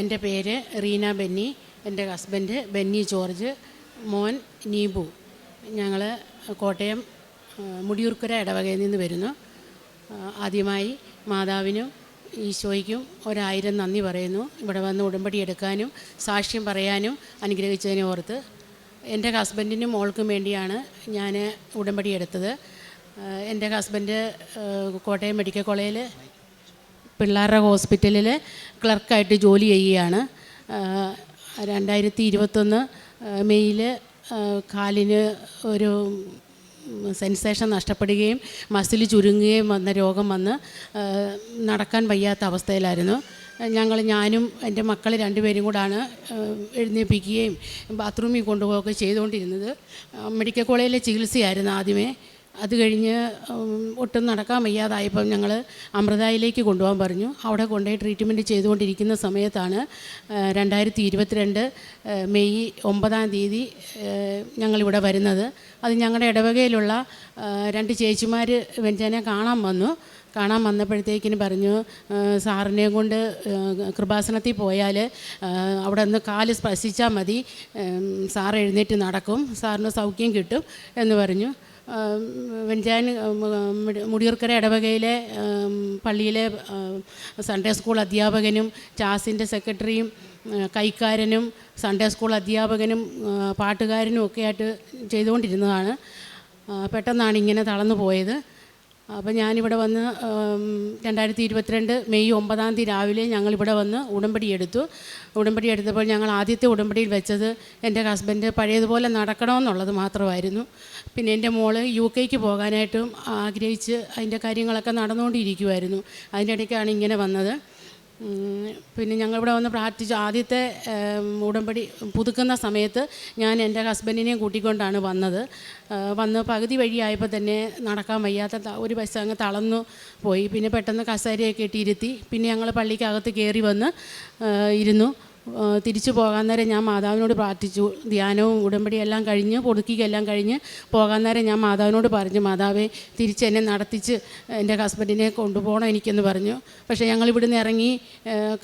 എന്റെ പേര് റീന ബെന്നി എന്റെ ഹസ്ബൻഡ് ബെന്നി ജോർജ് മോൻ നീബു. ഞങ്ങൾ കോട്ടയം മുടിയൂർക്കര ഇടവകയിൽ നിന്ന് വരുന്നു. ആദ്യമായി മാതാവിനും ഈശോയ്ക്കും ഒരായിരം നന്ദി പറയുന്നു. ഇവിടെ വന്ന് ഉടമ്പടി എടുക്കാനും സാക്ഷ്യം പറയാനും അനുഗ്രഹിച്ചതിനെ ഓർത്ത് എന്റെ ഹസ്ബൻഡിനും മോൾക്കും വേണ്ടിയാണ് ഞാൻ ഉടമ്പടി എടുത്തത്. എന്റെ ഹസ്ബൻഡ് കോട്ടയം മെഡിക്കൽ കോളേജിൽ പിള്ളേരുടെ ഹോസ്പിറ്റലിൽ ക്ലർക്കായിട്ട് ജോലി ചെയ്യുകയാണ്. രണ്ടായിരത്തി ഇരുപത്തൊന്ന് മെയ്യിൽ കാലിന് ഒരു സെൻസേഷൻ നഷ്ടപ്പെടുകയും മസിൽ ചുരുങ്ങുകയും വന്ന രോഗം വന്ന് നടക്കാൻ വയ്യാത്ത അവസ്ഥയിലായിരുന്നു. ഞങ്ങൾ ഞാനും എന്റെ മക്കൾ രണ്ടുപേരും കൂടാണ് എഴുന്നേൽപ്പിക്കുകയും ബാത്റൂമിൽ കൊണ്ടുപോവുകയൊക്കെ ചെയ്തുകൊണ്ടിരുന്നത്. മെഡിക്കൽ കോളേജിലെ ചികിത്സയായിരുന്നു ആദ്യമേ. അത് കഴിഞ്ഞ് ഒട്ടും നടക്കാൻ വയ്യാതായപ്പം ഞങ്ങൾ അമൃതായിലേക്ക് കൊണ്ടുപോകാൻ പറഞ്ഞു. അവിടെ കൊണ്ടുപോയി ട്രീറ്റ്മെന്റ് ചെയ്തുകൊണ്ടിരിക്കുന്ന സമയത്താണ് രണ്ടായിരത്തി ഇരുപത്തിരണ്ട് മെയ് ഒമ്പതാം തീയതി ഞങ്ങളിവിടെ വരുന്നത്. അത് ഞങ്ങളുടെ ഇടവകയിലുള്ള രണ്ട് ചേച്ചിമാർ വെഞ്ചനെ കാണാൻ വന്നു. കാണാൻ വന്നപ്പോഴത്തേക്കിന് പറഞ്ഞു സാറിനെ കൊണ്ട് കൃപാസനത്തിൽ പോയാൽ അവിടെ നിന്ന് കാൽ സ്പർശിച്ചാൽ മതി. സാർ എഴുന്നേറ്റ് നടക്കും. സാറിന് സൗഖ്യം കിട്ടും എന്ന് പറഞ്ഞു. വെഞ്ചാൻ മുടിയൂർക്കര ഇടവകയിലെ പള്ളിയിലെ സൺഡേ സ്കൂൾ അധ്യാപകനും ചാസിന്റെ സെക്രട്ടറിയും കൈക്കാരനും സൺഡേ സ്കൂൾ അധ്യാപകനും പാട്ടുകാരനും ഒക്കെ ആയിട്ട് ചെയ്തുകൊണ്ടിരുന്നതാണ്. പെട്ടെന്നാണ് ഇങ്ങനെ തളർന്നു പോയത്. അപ്പോൾ ഞാനിവിടെ വന്ന് രണ്ടായിരത്തി ഇരുപത്തിരണ്ട് മെയ് ഒമ്പതാം തീയതി രാവിലെ ഞങ്ങളിവിടെ വന്ന് ഉടമ്പടി എടുത്തു. ഉടമ്പടി എടുത്തപ്പോൾ ഞങ്ങൾ ആദ്യത്തെ ഉടമ്പടിയിൽ വെച്ചത് എന്റെ ഹസ്ബൻഡ് പഴയതുപോലെ നടക്കണമെന്നുള്ളത് മാത്രമായിരുന്നു. പിന്നെ എന്റെ മോൾ യു കെക്ക് പോകാനായിട്ടും ആഗ്രഹിച്ച് അതിന്റെ കാര്യങ്ങളൊക്കെ നടന്നുകൊണ്ടിരിക്കുമായിരുന്നു അതിന്റെ ഇടയ്ക്കാണ് ഇങ്ങനെ വന്നത്. പിന്നെ ഞങ്ങളിവിടെ വന്ന് പ്രാർത്ഥിച്ചു. ആദ്യത്തെ ഉടമ്പടി പുതുക്കുന്ന സമയത്ത് ഞാൻ എന്റെ ഹസ്ബൻഡിനെയും കൂട്ടിക്കൊണ്ടാണ് വന്നത്. വന്ന് പകുതി വഴിയായപ്പോൾ തന്നെ നടക്കാൻ വയ്യാത്ത ഒരു പൈസ അങ്ങ് തളർന്നു പോയി. പിന്നെ പെട്ടെന്ന് കസേരയൊക്കെ ഇട്ടിരുത്തി പിന്നെ ഞങ്ങൾ പള്ളിക്കകത്ത് കയറി വന്ന് ഇരുന്നു. തിരിച്ചു പോകാൻ നേരം ഞാൻ മാതാവിനോട് പ്രാർത്ഥിച്ചു. ധ്യാനവും ഉടമ്പടിയെല്ലാം കഴിഞ്ഞ് പൊടുക്കിക്കെല്ലാം കഴിഞ്ഞ് പോകാൻ നേരം ഞാൻ മാതാവിനോട് പറഞ്ഞു മാതാവേ തിരിച്ച് എന്നെ നടത്തിച്ച് എന്റെ ഹസ്ബൻഡിനെ കൊണ്ടുപോകണം എനിക്കെന്ന് പറഞ്ഞു. പക്ഷേ ഞങ്ങൾ ഇവിടുന്ന് ഇറങ്ങി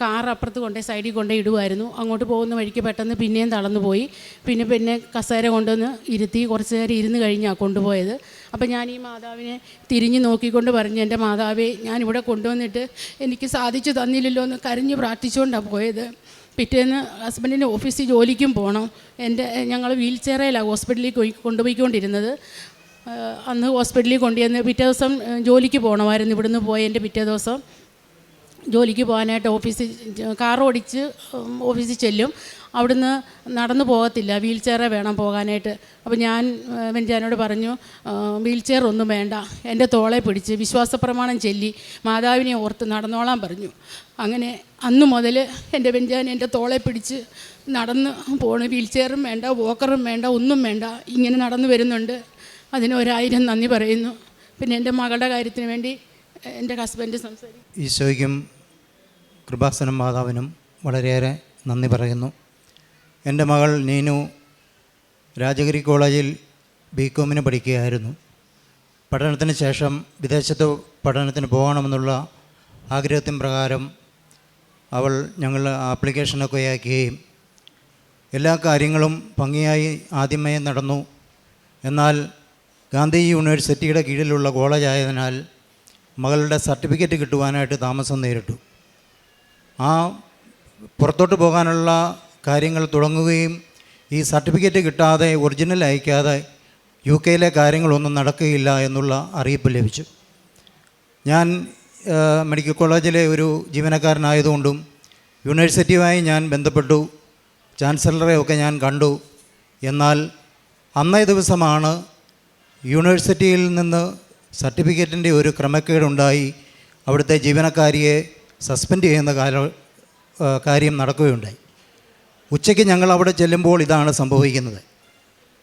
കാർ അപ്പുറത്ത് കൊണ്ടേ സൈഡിൽ കൊണ്ടേ ഇടുമായിരുന്നു. അങ്ങോട്ട് പോകുന്ന വഴിക്ക് പെട്ടെന്ന് പിന്നെയും തളർന്നു പോയി. പിന്നെ പിന്നെ കസേര കൊണ്ടുവന്ന് ഇരുത്തി കുറച്ച് നേരം ഇരുന്ന് കഴിഞ്ഞാണ് കൊണ്ടുപോയത്. അപ്പം ഞാൻ ഈ മാതാവിനെ തിരിഞ്ഞ് നോക്കിക്കൊണ്ട് പറഞ്ഞു എന്റെ മാതാവേ ഞാനിവിടെ കൊണ്ടുവന്നിട്ട് എനിക്ക് സാധിച്ചു തന്നില്ലല്ലോ എന്ന് കരഞ്ഞ് പ്രാർത്ഥിച്ചുകൊണ്ടാണ് പോയത്. പിറ്റേന്ന് ഹസ്ബൻഡിന്റെ ഓഫീസിൽ ജോലിക്കും പോകണം. എന്റെ ഞങ്ങൾ വീൽ ചെയറിലാണ് ഹോസ്പിറ്റലിൽ പോയി കൊണ്ടുപോയിക്കൊണ്ടിരുന്നത്. അന്ന് ഹോസ്പിറ്റലിൽ കൊണ്ടുവന്ന് പിറ്റേ ദിവസം ജോലിക്ക് പോകണമായിരുന്നു ഇവിടുന്ന് പോയി എന്റെ പിറ്റേ ദിവസം. ജോലിക്ക് പോകാനായിട്ട് ഓഫീസിൽ കാർ ഓടിച്ച് ഓഫീസിൽ ചെല്ലും. അവിടുന്ന് നടന്നു പോകത്തില്ല. വീൽ ചെയറേ വേണം പോകാനായിട്ട്. അപ്പോൾ ഞാൻ വെഞ്ചാനോട് പറഞ്ഞു വീൽ ചെയർ ഒന്നും വേണ്ട. എന്റെ തോളെ പിടിച്ച് വിശ്വാസപ്രമാണം ചൊല്ലി മാതാവിനെ ഓർത്ത് നടന്നോളാൻ പറഞ്ഞു. അങ്ങനെ അന്ന് മുതൽ എന്റെ വെഞ്ചാൻ എന്റെ തോളെ പിടിച്ച് നടന്ന് പോണ്. വീൽ ചെയറും വേണ്ട വോക്കറും വേണ്ട ഒന്നും വേണ്ട. ഇങ്ങനെ നടന്നു വരുന്നുണ്ട്. അതിന് ഒരായിരം നന്ദി പറയുന്നു. പിന്നെ എന്റെ മകളുടെ കാര്യത്തിന് വേണ്ടി എന്റെ ഹസ്ബൻഡ് സംസാരിക്കും ഈശോയ്ക്കും കൃപാസനം മാതാവിനും വളരെയേറെ നന്ദി പറയുന്നു. എന്റെ മകൾ നീനു രാജഗിരി കോളേജിൽ ബി കോമിന് പഠിക്കുകയായിരുന്നു. പഠനത്തിന് ശേഷം വിദേശത്ത് പഠനത്തിന് പോകണമെന്നുള്ള ആഗ്രഹത്തിൻ പ്രകാരം അവൾ ഞങ്ങൾ ആപ്ലിക്കേഷനൊക്കെ ആക്കുകയും എല്ലാ കാര്യങ്ങളും ഭംഗിയായി ആദ്യമേ നടന്നു. എന്നാൽ ഗാന്ധി യൂണിവേഴ്സിറ്റിയുടെ കീഴിലുള്ള കോളേജായതിനാൽ മകളുടെ സർട്ടിഫിക്കറ്റ് കിട്ടുവാനായിട്ട് താമസം നേരിട്ടു. ആ പുറത്തോട്ട് പോകാനുള്ള കാര്യങ്ങൾ തുടങ്ങുകയും ഈ സർട്ടിഫിക്കറ്റ് കിട്ടാതെ ഒറിജിനൽ അയക്കാതെ യു കെയിലെ കാര്യങ്ങളൊന്നും നടക്കുകയില്ല എന്നുള്ള അറിയിപ്പ് ലഭിച്ചു. ഞാൻ മെഡിക്കൽ കോളേജിലെ ഒരു ജീവനക്കാരനായതുകൊണ്ടും യൂണിവേഴ്സിറ്റിയുമായി ഞാൻ ബന്ധപ്പെട്ടു. ചാൻസലറെ ഒക്കെ ഞാൻ കണ്ടു. എന്നാൽ അന്നേ ദിവസമാണ് യൂണിവേഴ്സിറ്റിയിൽ നിന്ന് സർട്ടിഫിക്കറ്റിന്റെ ഒരു ക്രമക്കേടുണ്ടായി. അവിടുത്തെ ജീവനക്കാരിയെ സസ്പെൻഡ് ചെയ്യുന്ന കാര്യം നടക്കുകയുണ്ടായി. ഉച്ചയ്ക്ക് ഞങ്ങൾ അവിടെ ചെല്ലുമ്പോൾ ഇതാണ് സംഭവിക്കുന്നത്.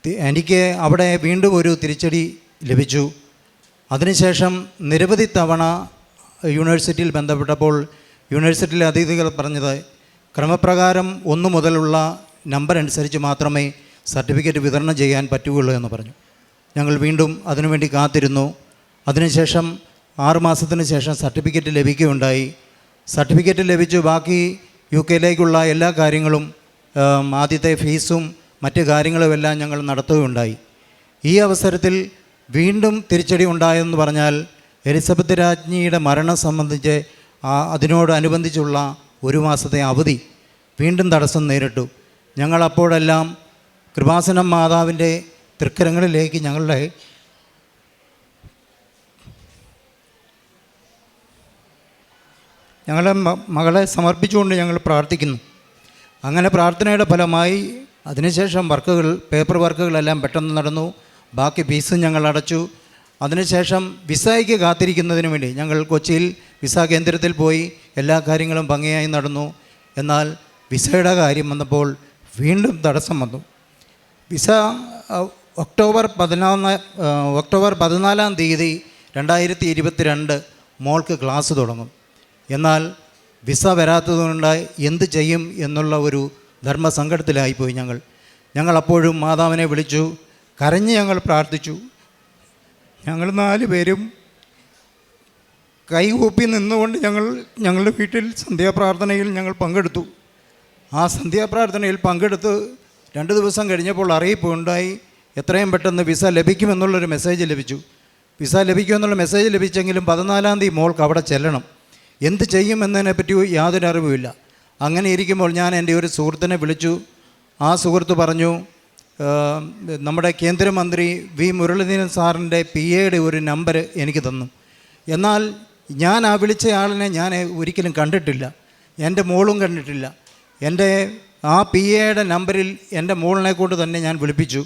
എനിക്ക് അവിടെ വീണ്ടും ഒരു തിരിച്ചടി ലഭിച്ചു. അതിനുശേഷം നിരവധി തവണ യൂണിവേഴ്സിറ്റിയിൽ ബന്ധപ്പെട്ടപ്പോൾ യൂണിവേഴ്സിറ്റിയിലെ അതിഥികൾ പറഞ്ഞത് ക്രമപ്രകാരം ഒന്നു മുതലുള്ള നമ്പർ അനുസരിച്ച് മാത്രമേ സർട്ടിഫിക്കറ്റ് വിതരണം ചെയ്യാൻ പറ്റുകയുള്ളൂ എന്ന് പറഞ്ഞു. ഞങ്ങൾ വീണ്ടും അതിനുവേണ്ടി കാത്തിരുന്നു. അതിനുശേഷം ആറുമാസത്തിന് ശേഷം സർട്ടിഫിക്കറ്റ് ലഭിക്കുകയുണ്ടായി. സർട്ടിഫിക്കറ്റ് ലഭിച്ചു. ബാക്കി യു കെയിലേക്കുള്ള എല്ലാ കാര്യങ്ങളും ആദ്യത്തെ ഫീസും മറ്റ് കാര്യങ്ങളുമെല്ലാം ഞങ്ങൾ നടത്തുകയുണ്ടായി. ഈ അവസരത്തിൽ വീണ്ടും തിരിച്ചടി ഉണ്ടായെന്ന് പറഞ്ഞാൽ എലിസബത്ത് രാജ്ഞിയുടെ മരണം സംബന്ധിച്ച് അതിനോടനുബന്ധിച്ചുള്ള ഒരു മാസത്തെ അവധി വീണ്ടും തടസ്സം നേരിട്ടു. ഞങ്ങളപ്പോഴെല്ലാം കൃപാസനം മാതാവിന്റെ തൃക്കരങ്ങളിലേക്ക് ഞങ്ങളുടെ ഞങ്ങളുടെ മകളെ സമർപ്പിച്ചുകൊണ്ട് ഞങ്ങൾ പ്രാർത്ഥിക്കുന്നു. അങ്ങനെ പ്രാർത്ഥനയുടെ ഫലമായി അതിനുശേഷം വർക്കുകൾ പേപ്പർ വർക്കുകളെല്ലാം പെട്ടെന്ന് നടന്നു. ബാക്കി ഫീസ് ഞങ്ങൾ അടച്ചു. അതിനുശേഷം വിസയ്ക്ക് കാത്തിരിക്കുന്നതിന് വേണ്ടി ഞങ്ങൾ കൊച്ചിയിൽ വിസ കേന്ദ്രത്തിൽ പോയി എല്ലാ കാര്യങ്ങളും ഭംഗിയായി നടന്നു. എന്നാൽ വിസയുടെ കാര്യം വന്നപ്പോൾ വീണ്ടും തടസ്സം വന്നു. വിസ ഒക്ടോബർ പതിനാല് അഹ്, ഒക്ടോബർ പതിനാലാം തീയതി രണ്ടായിരത്തി ഇരുപത്തിരണ്ട് മോൾക്ക് ക്ലാസ് തുടങ്ങും. എന്നാൽ വിസ വരാത്തതുകൊണ്ട് എന്ത് ചെയ്യും എന്നുള്ള ഒരു ധർമ്മസങ്കടത്തിലായിപ്പോയി ഞങ്ങൾ. ഞങ്ങൾ അപ്പോഴും മാതാവിനെ വിളിച്ചു കരഞ്ഞ് ഞങ്ങൾ പ്രാർത്ഥിച്ചു. ഞങ്ങൾ നാല് പേരും കൈകൂപ്പി നിന്നുകൊണ്ട് ഞങ്ങൾ ഞങ്ങളുടെ വീട്ടിൽ സന്ധ്യാപ്രാർത്ഥനയിൽ ഞങ്ങൾ പങ്കെടുത്തു. ആ സന്ധ്യാപ്രാർത്ഥനയിൽ പങ്കെടുത്ത് രണ്ട് ദിവസം കഴിഞ്ഞപ്പോൾ അറിയിപ്പ് ഉണ്ടായി എത്രയും പെട്ടെന്ന് വിസ ലഭിക്കുമെന്നുള്ളൊരു മെസ്സേജ് ലഭിച്ചു. വിസ ലഭിക്കുമെന്നുള്ള മെസ്സേജ് ലഭിച്ചെങ്കിലും പതിനാലാം തീയതി മോൾക്ക് അവിടെ ചെല്ലണം. എന്ത് ചെയ്യുമെന്നതിനെ പറ്റി യാതൊരു അറിവുമില്ല. അങ്ങനെ ഇരിക്കുമ്പോൾ ഞാൻ എന്റെ ഒരു സുഹൃത്തിനെ വിളിച്ചു. ആ സുഹൃത്ത് പറഞ്ഞു നമ്മുടെ കേന്ദ്രമന്ത്രി വി. മുരളീധരൻ സാറിന്റെ പി എയുടെ ഒരു നമ്പർ എനിക്ക് തന്നു. എന്നാൽ ഞാൻ ആ വിളിച്ച ആളിനെ ഞാൻ ഒരിക്കലും കണ്ടിട്ടില്ല. എന്റെ മോളും കണ്ടിട്ടില്ല. എന്റെ ആ പി എയുടെ നമ്പറിൽ എന്റെ മോളിനെ കൊണ്ട് തന്നെ ഞാൻ വിളിപ്പിച്ചു.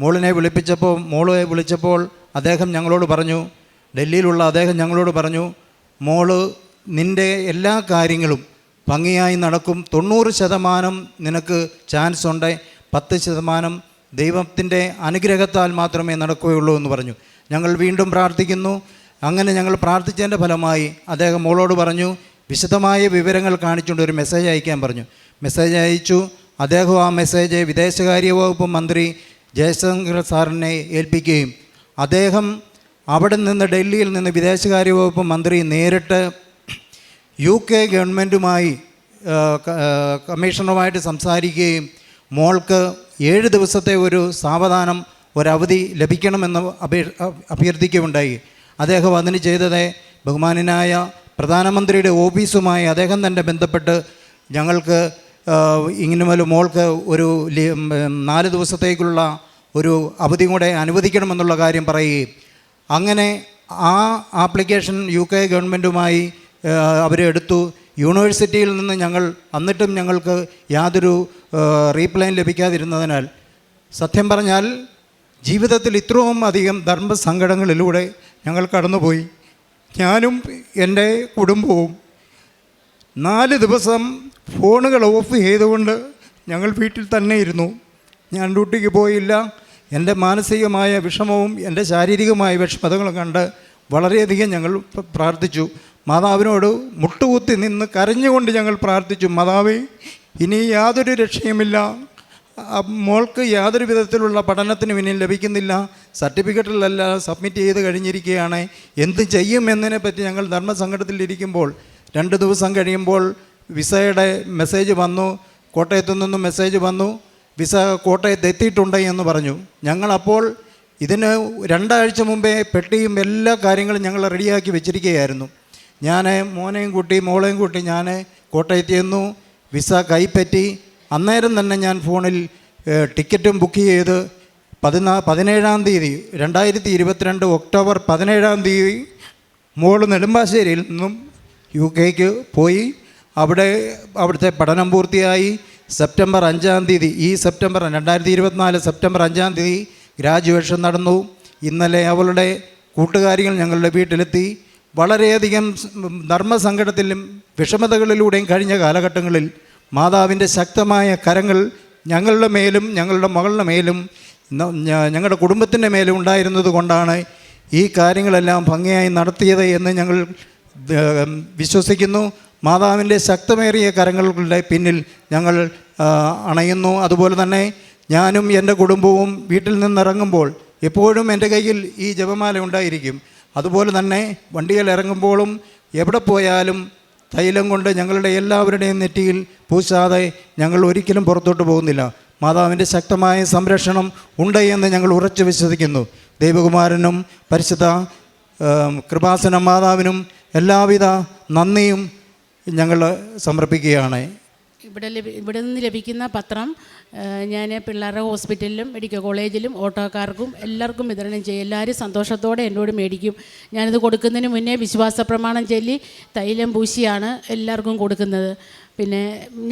മോളിനെ വിളിപ്പിച്ചപ്പോൾ മോളെ വിളിച്ചപ്പോൾ അദ്ദേഹം ഞങ്ങളോട് പറഞ്ഞു ഡൽഹിയിലുള്ള അദ്ദേഹം ഞങ്ങളോട് പറഞ്ഞു മോൾ നിന്റെ എല്ലാ കാര്യങ്ങളും ഭംഗിയായി നടക്കും. തൊണ്ണൂറ് ശതമാനം നിനക്ക് ചാൻസ് ഉണ്ട്. പത്ത് ശതമാനം ദൈവത്തിന്റെ അനുഗ്രഹത്താൽ മാത്രമേ നടക്കുകയുള്ളൂ എന്ന് പറഞ്ഞു. ഞങ്ങൾ വീണ്ടും പ്രാർത്ഥിക്കുന്നു. അങ്ങനെ ഞങ്ങൾ പ്രാർത്ഥിച്ചതിന്റെ ഫലമായി അദ്ദേഹം മോളോട് പറഞ്ഞു വിശദമായ വിവരങ്ങൾ കാണിച്ചുകൊണ്ട് ഒരു മെസ്സേജ് അയക്കാൻ പറഞ്ഞു. മെസ്സേജ് അയച്ചു. അദ്ദേഹം ആ മെസ്സേജ് വിദേശകാര്യ വകുപ്പ് മന്ത്രി ജയശങ്കർ സാറിനെ ഏൽപ്പിക്കുകയും അദ്ദേഹം അവിടെ നിന്ന് ഡൽഹിയിൽ നിന്ന് വിദേശകാര്യ വകുപ്പ് മന്ത്രി നേരിട്ട് യു കെ ഗവൺമെന്റുമായി കമ്മീഷണറുമായിട്ട് സംസാരിക്കുകയും മോൾക്ക് ഏഴ് ദിവസത്തെ ഒരു സാവധാനം ഒരവധി ലഭിക്കണമെന്ന് അഭ്യ അഭ്യർത്ഥിക്കുകയുണ്ടായി. അദ്ദേഹം അതിന് ചെയ്തത് ബഹുമാനായ പ്രധാനമന്ത്രിയുടെ ഓഫീസുമായി അദ്ദേഹം തന്നെ ബന്ധപ്പെട്ട് ഞങ്ങൾക്ക് ഇങ്ങനെ ഒരു മോൾക്ക് ഒരു നാല് ദിവസത്തേക്കുള്ള ഒരു അവധി കൂടെ അനുവദിക്കണമെന്നുള്ള കാര്യം പറയുകയും. അങ്ങനെ ആ ആപ്ലിക്കേഷൻ യു കെ ഗവൺമെന്റുമായി അവരെടുത്തു യൂണിവേഴ്സിറ്റിയിൽ നിന്ന് ഞങ്ങൾ എന്നിട്ടും ഞങ്ങൾക്ക് യാതൊരു റീപ്ലൈൻ ലഭിക്കാതിരുന്നതിനാൽ സത്യം പറഞ്ഞാൽ ജീവിതത്തിൽ ഇത്രയും അധികം ധർമ്മസങ്കടങ്ങളിലൂടെ ഞങ്ങൾ കടന്നുപോയി. ഞാനും എന്റെ കുടുംബവും നാല് ദിവസം ഫോണുകൾ ഓഫ് ചെയ്തുകൊണ്ട് ഞങ്ങൾ വീട്ടിൽ തന്നെ ഇരുന്നു. ഞാൻ ഡ്യൂട്ടിക്ക് പോയില്ല. എന്റെ മാനസികമായ വിഷമവും എന്റെ ശാരീരികമായ വിഷമതകളും കണ്ട് വളരെയധികം ഞങ്ങൾ പ്രാർത്ഥിച്ചു. മാതാവിനോട് മുട്ടുകുത്തി നിന്ന് കരഞ്ഞുകൊണ്ട് ഞങ്ങൾ പ്രാർത്ഥിച്ചു മാതാവേ ഇനി യാതൊരു രക്ഷയുമില്ല. മോൾക്ക് യാതൊരു വിധത്തിലുള്ള പഠനത്തിനും ഇനി ലഭിക്കുന്നില്ല. സർട്ടിഫിക്കറ്റിലല്ല സബ്മിറ്റ് ചെയ്ത് കഴിഞ്ഞിരിക്കുകയാണ്. എന്ത് ചെയ്യും എന്നതിനെ പറ്റി ഞങ്ങൾ ധർമ്മസങ്കടത്തിലിരിക്കുമ്പോൾ രണ്ട് ദിവസം കഴിയുമ്പോൾ വിസയുടെ മെസ്സേജ് വന്നു കോട്ടയത്തു നിന്നും മെസ്സേജ് വന്നു വിസ കോട്ടയത്ത് എത്തിയിട്ടുണ്ട് എന്ന് പറഞ്ഞു. ഞങ്ങളപ്പോൾ ഇതിന് രണ്ടാഴ്ച മുമ്പേ പെട്ടിയും എല്ലാ കാര്യങ്ങളും ഞങ്ങൾ റെഡിയാക്കി വെച്ചിരിക്കുകയായിരുന്നു. ഞാൻ മോനെയും കൂട്ടി മോളെയും കൂട്ടി ഞാൻ കോട്ടയത്ത് ചെന്നു വിസ കൈപ്പറ്റി. അന്നേരം തന്നെ ഞാൻ ഫോണിൽ ടിക്കറ്റും ബുക്ക് ചെയ്ത് പതിനാ പതിനേഴാം തീയതി രണ്ടായിരത്തി ഇരുപത്തിരണ്ട് ഒക്ടോബർ പതിനേഴാം തീയതി മോൾ നെടുമ്പാശ്ശേരിയിൽ നിന്നും യു കെക്ക് പോയി. അവിടെ അവിടുത്തെ പഠനം പൂർത്തിയായി. സെപ്റ്റംബർ അഞ്ചാം തീയതി ഈ സെപ്റ്റംബർ രണ്ടായിരത്തി ഇരുപത്തിനാല് സെപ്റ്റംബർ അഞ്ചാം തീയതി ഗ്രാജുവേഷൻ നടന്നു. ഇന്നലെ അവളുടെ കൂട്ടുകാരികൾ ഞങ്ങളുടെ വീട്ടിലെത്തി. വളരെയധികം ധർമ്മസങ്കടത്തിലും വിഷമതകളിലൂടെയും കഴിഞ്ഞ കാലഘട്ടങ്ങളിൽ മാതാവിന്റെ ശക്തമായ കരങ്ങൾ ഞങ്ങളുടെ മേലും ഞങ്ങളുടെ മകളുടെ മേലും ഞങ്ങളുടെ കുടുംബത്തിന്റെ മേലും ഉണ്ടായിരുന്നത് കൊണ്ടാണ് ഈ കാര്യങ്ങളെല്ലാം ഭംഗിയായി നടത്തിയത് എന്ന് ഞങ്ങൾ വിശ്വസിക്കുന്നു. മാതാവിന്റെ ശക്തമേറിയ കരങ്ങളുടെ പിന്നിൽ ഞങ്ങൾ അണയുന്നു. അതുപോലെ തന്നെ ഞാനും എന്റെ കുടുംബവും വീട്ടിൽ നിന്നിറങ്ങുമ്പോൾ എപ്പോഴും എന്റെ കയ്യിൽ ഈ ജപമാല ഉണ്ടായിരിക്കും. അതുപോലെ തന്നെ വണ്ടിയിൽ ഇറങ്ങുമ്പോഴും എവിടെ പോയാലും തൈലം കൊണ്ട് ഞങ്ങളുടെ എല്ലാവരുടെയും നെറ്റിയിൽ പൂശാതെ ഞങ്ങൾ ഒരിക്കലും പുറത്തോട്ട് പോകുന്നില്ല. മാതാവിന്റെ ശക്തമായ സംരക്ഷണം ഉണ്ട് എന്ന് ഞങ്ങൾ ഉറച്ചു വിശ്വസിക്കുന്നു. ദൈവകുമാരനും പരിശുദ്ധ കൃപാസന മാതാവിനും എല്ലാവിധ നന്ദിയും ഞങ്ങൾ സമർപ്പിക്കുകയാണ്. ഇവിടെ ലഭി ഇവിടെ നിന്ന് ലഭിക്കുന്ന പത്രം ഞാൻ പിള്ളേരുടെ ഹോസ്പിറ്റലിലും മെഡിക്കൽ കോളേജിലും ഓട്ടോക്കാർക്കും എല്ലാവർക്കും വിതരണം ചെയ്യും. എല്ലാവരും സന്തോഷത്തോടെ എന്നോട് മേടിക്കും. ഞാനിത് കൊടുക്കുന്നതിന് മുന്നേ വിശ്വാസ പ്രമാണം ചൊല്ലി തൈലം പൂശിയാണ് എല്ലാവർക്കും കൊടുക്കുന്നത്. പിന്നെ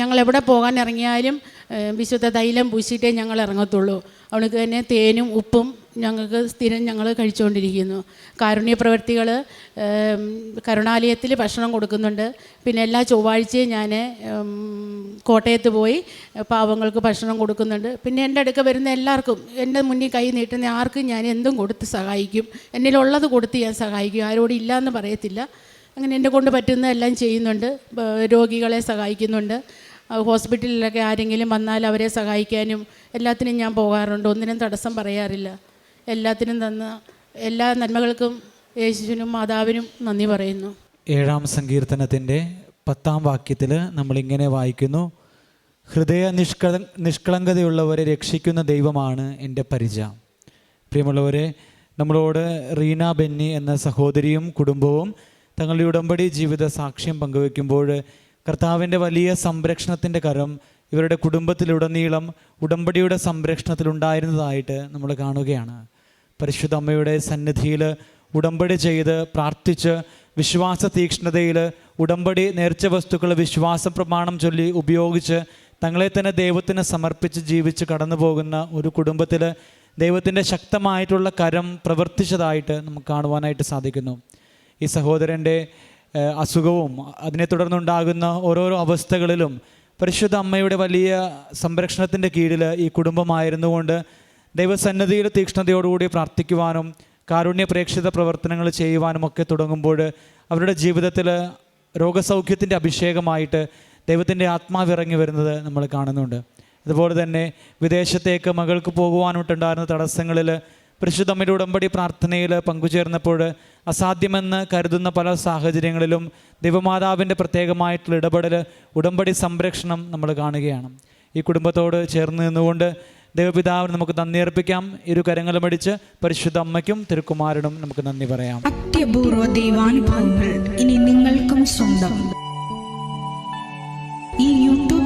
ഞങ്ങൾ എവിടെ പോകാൻ ഇറങ്ങിയാലും വിശുദ്ധ തൈലം പൂശിയിട്ടേ ഞങ്ങൾ ഇറങ്ങത്തുള്ളൂ. അവൾക്ക് തന്നെ തേനും ഉപ്പും ഞങ്ങൾക്ക് സ്ഥിരം ഞങ്ങൾ കഴിച്ചുകൊണ്ടിരിക്കുന്നു. കാരുണ്യ പ്രവൃത്തികൾ കരുണാലയത്തിൽ ഭക്ഷണം കൊടുക്കുന്നുണ്ട്. പിന്നെ എല്ലാ ചൊവ്വാഴ്ചയും ഞാൻ കോട്ടയത്ത് പോയി പാവങ്ങൾക്ക് ഭക്ഷണം കൊടുക്കുന്നുണ്ട്. പിന്നെ എന്റെ അടുക്ക വരുന്ന എല്ലാവർക്കും എന്റെ മുന്നിൽ കൈ നീട്ടുന്ന ആർക്കും ഞാൻ എന്തും കൊടുത്ത് സഹായിക്കും. എന്നിലുള്ളത് കൊടുത്ത് ഞാൻ സഹായിക്കും. ആരോടും ഇല്ല എന്ന് പറയത്തില്ല. അങ്ങനെ എന്നെ കൊണ്ട് പറ്റുന്ന എല്ലാം ചെയ്യുന്നുണ്ട്. രോഗികളെ സഹായിക്കുന്നുണ്ട്. ഹോസ്പിറ്റലിലൊക്കെ ആരെങ്കിലും വന്നാൽ അവരെ സഹായിക്കാനും എല്ലാത്തിനും ഞാൻ പോകാറുണ്ട്. ഒന്നിനും തടസ്സം പറയാറില്ല. എല്ലാത്തിനും തന്ന എല്ലാ നന്മകൾക്കും യേശുവിനും മാതാവിനും നന്ദി പറയുന്നു. ഏഴാം സങ്കീർത്തനത്തിന്റെ പത്താം വാക്യത്തിൽ നമ്മളിങ്ങനെ വായിക്കുന്നു ഹൃദയ നിഷ്കള നിഷ്കളങ്കതയുള്ളവരെ രക്ഷിക്കുന്ന ദൈവമാണ് എന്റെ പരിച പ്രിയമുള്ളവരെ നമ്മളോട് റീന ബെന്നി എന്ന സഹോദരിയും കുടുംബവും തങ്ങളുടെ ഉടമ്പടി ജീവിത സാക്ഷ്യം പങ്കുവെക്കുമ്പോൾ കർത്താവിന്റെ വലിയ സംരക്ഷണത്തിന്റെ കരം ഇവരുടെ കുടുംബത്തിലുടനീളം ഉടമ്പടിയുടെ സംരക്ഷണത്തിലുണ്ടായിരുന്നതായിട്ട് നമ്മൾ കാണുകയാണ്. പരിശുദ്ധ അമ്മയുടെ സന്നിധിയിൽ ഉടമ്പടി ചെയ്ത് പ്രാർത്ഥിച്ച് വിശ്വാസ തീക്ഷ്ണതയിൽ ഉടമ്പടി നേർച്ച വസ്തുക്കൾ വിശ്വാസ പ്രമാണം ചൊല്ലി ഉപയോഗിച്ച് തങ്ങളെ തന്നെ ദൈവത്തിന് സമർപ്പിച്ച് ജീവിച്ച് കടന്നു പോകുന്ന ഒരു കുടുംബത്തിൽ ദൈവത്തിന്റെ ശക്തമായിട്ടുള്ള കരം പ്രവർത്തിച്ചതായിട്ട് നമുക്ക് കാണുവാനായിട്ട് സാധിക്കുന്നു. ഈ സഹോദരന്റെ അസുഖവും അതിനെ തുടർന്നുണ്ടാകുന്ന ഓരോരോ അവസ്ഥകളിലും പരിശുദ്ധ അമ്മയുടെ വലിയ സംരക്ഷണത്തിന്റെ കീഴിൽ ഈ കുടുംബമായിരുന്നുകൊണ്ട് ദൈവസന്നദ്ധിയിൽ തീക്ഷ്ണതയോടുകൂടി പ്രാർത്ഥിക്കുവാനും കാരുണ്യ പ്രേക്ഷിത പ്രവർത്തനങ്ങൾ ചെയ്യുവാനും ഒക്കെ തുടങ്ങുമ്പോൾ അവരുടെ ജീവിതത്തിൽ രോഗസൗഖ്യത്തിന്റെ അഭിഷേകമായിട്ട് ദൈവത്തിന്റെ ആത്മാവിറങ്ങി വരുന്നത് നമ്മൾ കാണുന്നുണ്ട്. അതുപോലെ തന്നെ വിദേശത്തേക്ക് മകൾക്ക് പോകുവാനായിട്ടുണ്ടായിരുന്ന തടസ്സങ്ങളിൽ പരിശുദ്ധമ്മയുടെ ഉടമ്പടി പ്രാർത്ഥനയിൽ പങ്കുചേർന്നപ്പോൾ അസാധ്യമെന്ന് കരുതുന്ന പല സാഹചര്യങ്ങളിലും ദൈവമാതാവിന്റെ പ്രത്യേകമായിട്ടുള്ള ഇടപെടൽ ഉടമ്പടി സംരക്ഷണം നമ്മൾ കാണുകയാണ്. ഈ കുടുംബത്തോട് ചേർന്ന് നിന്നുകൊണ്ട് ദൈവപിതാവിന് നമുക്ക് നന്ദി അർപ്പിക്കാം. ഇരു കരങ്ങളുമടിച്ച് പരിശുദ്ധ അമ്മയ്ക്കും തിരുക്കുമാരനും നമുക്ക് നന്ദി പറയാം. അത്യപൂർവ ദൈവാനുഭവങ്ങൾ ഇനി നിങ്ങൾക്കും സ്വന്തം.